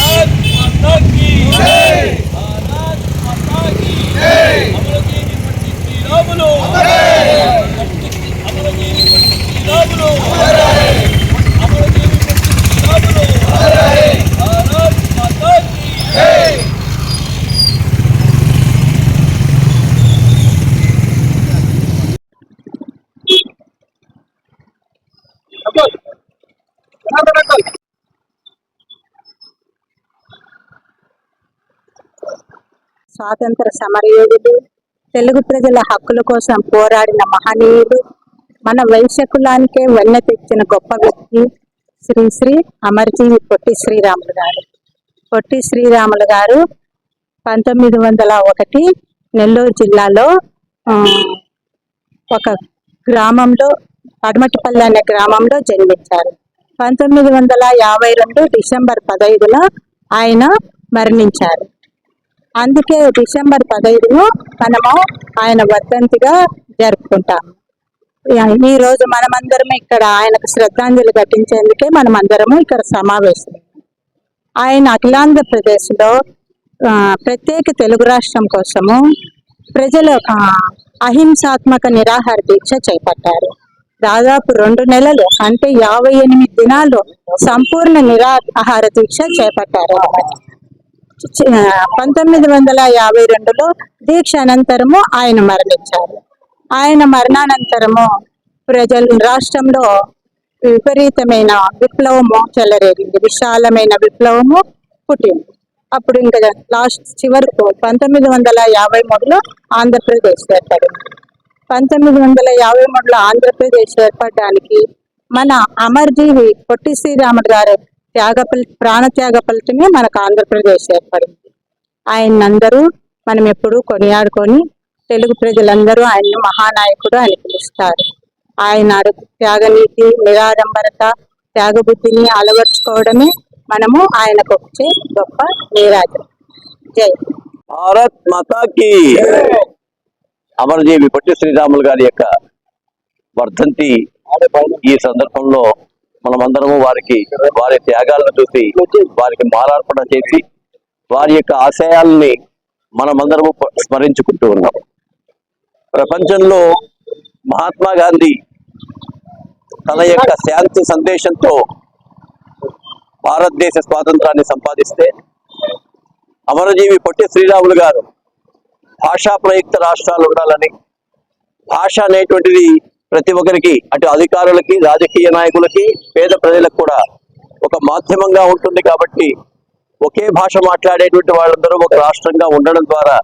भारत माता స్వాతంత్ర సమరయోధులు తెలుగు ప్రజల హక్కుల కోసం పోరాడిన మహనీయులు మన వైశ్య కులానికే వెన్న తెచ్చిన గొప్ప వ్యక్తి శ్రీ శ్రీ అమర్జీవి పొట్టి శ్రీరాములు గారు. పొట్టి శ్రీరాములు గారు పంతొమ్మిది వందల ఒకటి నెల్లూరు జిల్లాలో ఒక గ్రామంలో పడమటిపల్లి అనే గ్రామంలో జన్మించారు. పంతొమ్మిది వందల యాభై రెండు డిసెంబర్ పదహైదులో ఆయన మరణించారు. అందుకే డిసెంబర్ పదహైదును మనము ఆయన వర్ధంతిగా జరుపుకుంటాము ఈ రోజు మనమందరం ఇక్కడ ఆయనకు శ్రద్ధాంజలి ఘటించేందుకే మనమందరము ఇక్కడ సమావేశం. ఆయన అఖిలాంధ్రప్రదేశ్లో ప్రత్యేక తెలుగు రాష్ట్రం కోసము ప్రజలు అహింసాత్మక నిరాహార దీక్ష చేపట్టారు. దాదాపు రెండు నెలలు అంటే యాభై ఎనిమిది దినాలు సంపూర్ణ నిరాహార దీక్ష చేపట్టారు. పంతొమ్మిది వందల యాభై రెండులో దీక్ష అనంతరము ఆయన మరణించారు. ఆయన మరణానంతరము ప్రజలు రాష్ట్రంలో విపరీతమైన విప్లవము చెలరేగింది. విశాలమైన విప్లవము పుట్టింది. అప్పుడు ఇంకా లాస్ట్ చివరకు పంతొమ్మిది వందల యాభై మూడులో ఆంధ్రప్రదేశ్ ఏర్పడింది. పంతొమ్మిది వందల యాభై మూడులో ఆంధ్రప్రదేశ్ ఏర్పడడానికి మన అమర్జీవి పొట్టి శ్రీరాముడు గారు త్యాగ ప్రాణ ప్రాణత్యాగ ఫలితమే మనకు ఆంధ్రప్రదేశ్ ఏర్పడింది. ఆయన అందరూ మనం ఎప్పుడూ కొనియాడుకొని తెలుగు ప్రజలందరూ ఆయన్ని మహానాయకుడు అని పిలుస్తారు. ఆయన త్యాగనీతి నిరాడంబరత త్యాగబుద్ధిని అలవర్చుకోవడమే మనము ఆయనకు వచ్చే గొప్ప నీరాజం. జై. భారత్ మాతాకి. అమరజీవి పట్టి శ్రీరాములు గారి యొక్క వర్ధంతి ఈ సందర్భంలో మనమందరము వారికి వారి త్యాగాలను చూసి వారికి మాలార్పణ చేసి వారి యొక్క ఆశయాల్ని మనమందరము ప- స్మరించుకుంటూ ఉన్నాం ప్రపంచంలో మహాత్మా గాంధీ తన యొక్క శాంతి సందేశంతో భారతదేశ స్వాతంత్రాన్ని సంపాదిస్తే అమరజీవి పొట్టి శ్రీరాములు గారు భాషా ప్రయుక్త రాష్ట్రాలు ఉండాలని భాష అనేటువంటిది ప్రతి ఒక్కరికి అటు అధికారులకి రాజకీయ నాయకులకి పేద ప్రజలకు కూడా ఒక మాధ్యమంగా ఉంటుంది కాబట్టి ఒకే భాష మాట్లాడేటువంటి వాళ్ళందరూ ఒక రాష్ట్రంగా ఉండడం ద్వారా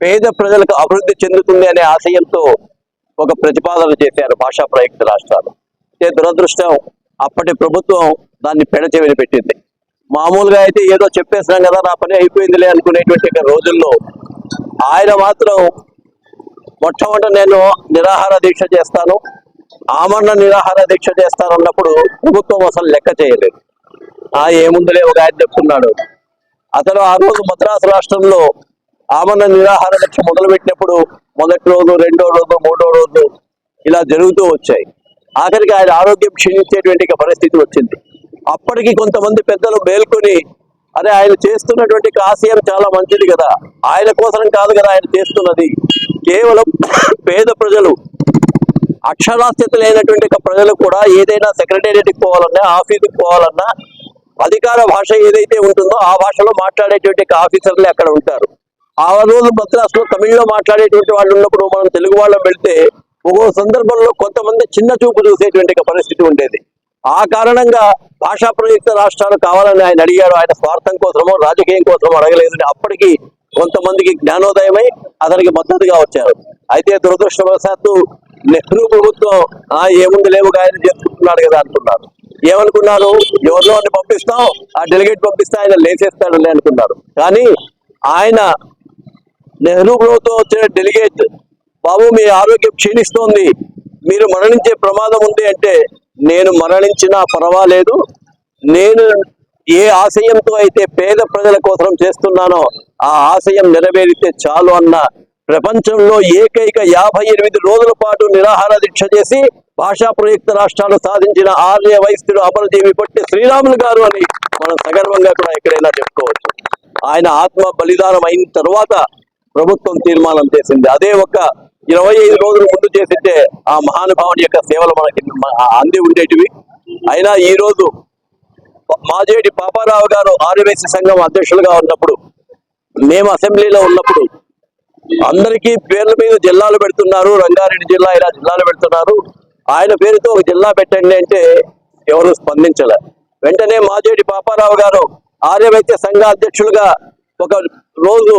పేద ప్రజలకు అభివృద్ధి చెందుతుంది అనే ఆశయంతో ఒక ప్రతిపాదన చేశారు భాషా ప్రయుక్త రాష్ట్రాలు. అయితే దురదృష్టం అప్పటి ప్రభుత్వం దాన్ని పెడచెవిని పెట్టింది. మామూలుగా అయితే ఏదో చెప్పేసినాం కదా నా పని అయిపోయిందిలే అనుకునేటువంటి రోజుల్లో ఆయన మాత్రం మొట్టమొదటి నేను నిరాహార దీక్ష చేస్తాను. ఆమరణ నిరాహార దీక్ష చేస్తాను అన్నప్పుడు ప్రభుత్వం అసలు లెక్క చేయలేదు. ఆ ఏముందిలే ఒక ఆయన చెప్తున్నాడు. అతను ఆ రోజు మద్రాసు రాష్ట్రంలో ఆమరణ నిరాహార దీక్ష మొదలుపెట్టినప్పుడు మొదటి రోజు రెండో రోజు మూడో రోజు ఇలా జరుగుతూ వచ్చాయి. ఆఖరికి ఆయన ఆరోగ్యం క్షీణించేటువంటి పరిస్థితి వచ్చింది. అప్పటికి కొంతమంది పెద్దలు మేల్కొని అరే ఆయన చేస్తున్నటువంటి కాశీయం ఆశయం చాలా మంచిది కదా. ఆయన కోసం కాదు కదా ఆయన చేస్తున్నది. కేవలం పేద ప్రజలు అక్షరాస్యత లేనటువంటి ప్రజలు కూడా ఏదైనా సెక్రటేరియట్కి పోవాలన్నా ఆఫీసుకి పోవాలన్నా అధికార భాష ఏదైతే ఉంటుందో ఆ భాషలో మాట్లాడేటువంటి ఆఫీసర్లే అక్కడ ఉంటారు. ఆ రోజు మద్రాసులో తమిళ్ళో మాట్లాడేటువంటి వాళ్ళు ఉన్నప్పుడు మనం తెలుగు వాళ్ళం వెళ్తే ఒక్కో సందర్భంలో కొంతమంది చిన్న చూపు చూసేటువంటి పరిస్థితి ఉండేది. ఆ కారణంగా భాషా ప్రయుక్త రాష్ట్రాలు కావాలని ఆయన అడిగాడు ఆయన స్వార్థం కోసమో రాజకీయం కోసమో అడగలేదు అప్పటికి కొంతమందికి జ్ఞానోదయమై అతనికి మద్దతుగా వచ్చారు. అయితే దురదృష్టవశాత్తు నెహ్రూ ప్రభుత్వం ఆ ఏముంది లేవు ఆయన చేసుకుంటున్నాడు కదా అనుకున్నారు ఏమనుకున్నారు? ఎవరిలో పంపిస్తావు పంపిస్తాం ఆ డెలిగేట్ పంపిస్తే ఆయన లేచేస్తాడులే అనుకున్నారు. కానీ ఆయన నెహ్రూ ప్రభుత్వం వచ్చిన డెలిగేట్ బాబు మీ ఆరోగ్యం క్షీణిస్తోంది. మీరు మరణించే ప్రమాదం ఉంది అంటే నేను మరణించినా పర్వాలేదు. నేను ఏ ఆశయంతో అయితే పేద ప్రజల కోసం చేస్తున్నానో ఆ ఆశయం నెరవేరితే చాలు అన్న ప్రపంచంలో ఏకైక యాభై ఎనిమిది రోజుల పాటు నిరాహార దీక్ష చేసి భాషా ప్రయుక్త రాష్ట్రాలు సాధించిన ఆర్య వైశ్యుడు అమరజీవి పొట్టి శ్రీరాములు గారు అని మనం సగర్వంగా కూడా ఎక్కడైనా చెప్పుకోవచ్చు. ఆయన ఆత్మ బలిదానం అయిన తర్వాత ప్రభుత్వం తీర్మానం చేసింది. అదే ఒక ఇరవై ఐదు రోజులు ముందు చేసింటే ఆ మహానుభావుని యొక్క సేవలు మనకి అంది ఉండేటివి. అయినా ఈ రోజు మాజేటి పాపారావు గారు ఆర్యవైశ్య సంఘం అధ్యక్షులుగా ఉన్నప్పుడు మేము అసెంబ్లీలో ఉన్నప్పుడు అందరికీ పేర్ల మీద జిల్లాలు పెడుతున్నారు. రంగారెడ్డి జిల్లా ఇలా జిల్లాలు పెడుతున్నారు. ఆయన పేరుతో ఒక జిల్లా పెట్టండి అంటే ఎవరు స్పందించలే. వెంటనే మాజేడి పాపారావు గారు ఆర్యవైద్య సంఘ అధ్యక్షులుగా ఒక రోజు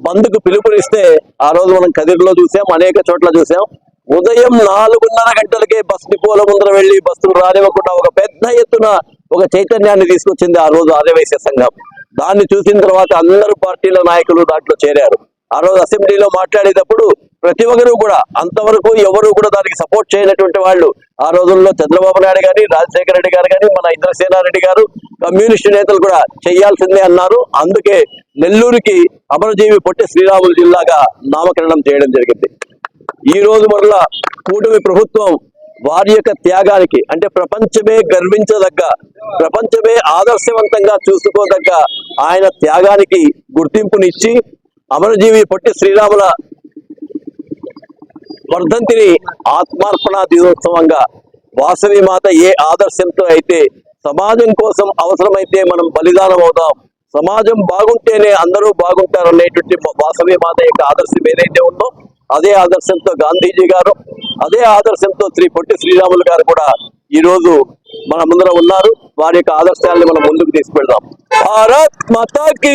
బంద్కు పిలుపునిస్తే ఆ రోజు మనం కదిరిలో చూసాం అనేక చోట్ల చూసాం. ఉదయం నాలుగున్నర గంటలకే బస్ డిపోల ముందర వెళ్ళి బస్సులు రానివ్వకుండా ఒక పెద్ద ఎత్తున ఒక చైతన్యాన్ని తీసుకొచ్చింది ఆ రోజు ఆర్యవైశ్య సంఘం. దాన్ని చూసిన తర్వాత అందరూ పార్టీల నాయకులు దాంట్లో చేరారు. ఆ రోజు అసెంబ్లీలో మాట్లాడేటప్పుడు ప్రతి ఒక్కరూ కూడా అంతవరకు ఎవరు కూడా దానికి సపోర్ట్ చేయనటువంటి వాళ్ళు ఆ రోజుల్లో చంద్రబాబు నాయుడు గారి రాజశేఖర రెడ్డి గారు కానీ మన ఇంద్రసేనారెడ్డి గారు కమ్యూనిస్టు నేతలు కూడా చేయాల్సిందే అన్నారు. అందుకే నెల్లూరుకి అమరజీవి పొట్టి శ్రీరాములు జిల్లాగా నామకరణం చేయడం జరిగింది. ఈ రోజు మరలా కూటమి ప్రభుత్వం వారి యొక్క త్యాగానికి అంటే ప్రపంచమే గర్వించదగ్గ ప్రపంచమే ఆదర్శవంతంగా చూసుకోదగ్గ ఆయన త్యాగానికి గుర్తింపునిచ్చి అమరజీవి పొట్టి శ్రీరాముల వర్ధంతిని ఆత్మార్పణ దినోత్సవంగా వాసవి మాత ఏ ఆదర్శంతో అయితే సమాజం కోసం అవసరమైతే మనం బలిదానం అవుదాం సమాజం బాగుంటేనే అందరూ బాగుంటారు అనేటువంటి వాసవి మాత యొక్క ఆదర్శం ఏదైతే ఉందో అదే ఆదర్శంతో గాంధీజీ గారు అదే ఆదర్శంతో శ్రీ పొట్టి శ్రీరాములు గారు కూడా ఈ రోజు మన ముందర ఉన్నారు. వారి యొక్క ఆదర్శాలను మనం ముందుకు తీసుకెళ్దాం. భారత్ మాతాకి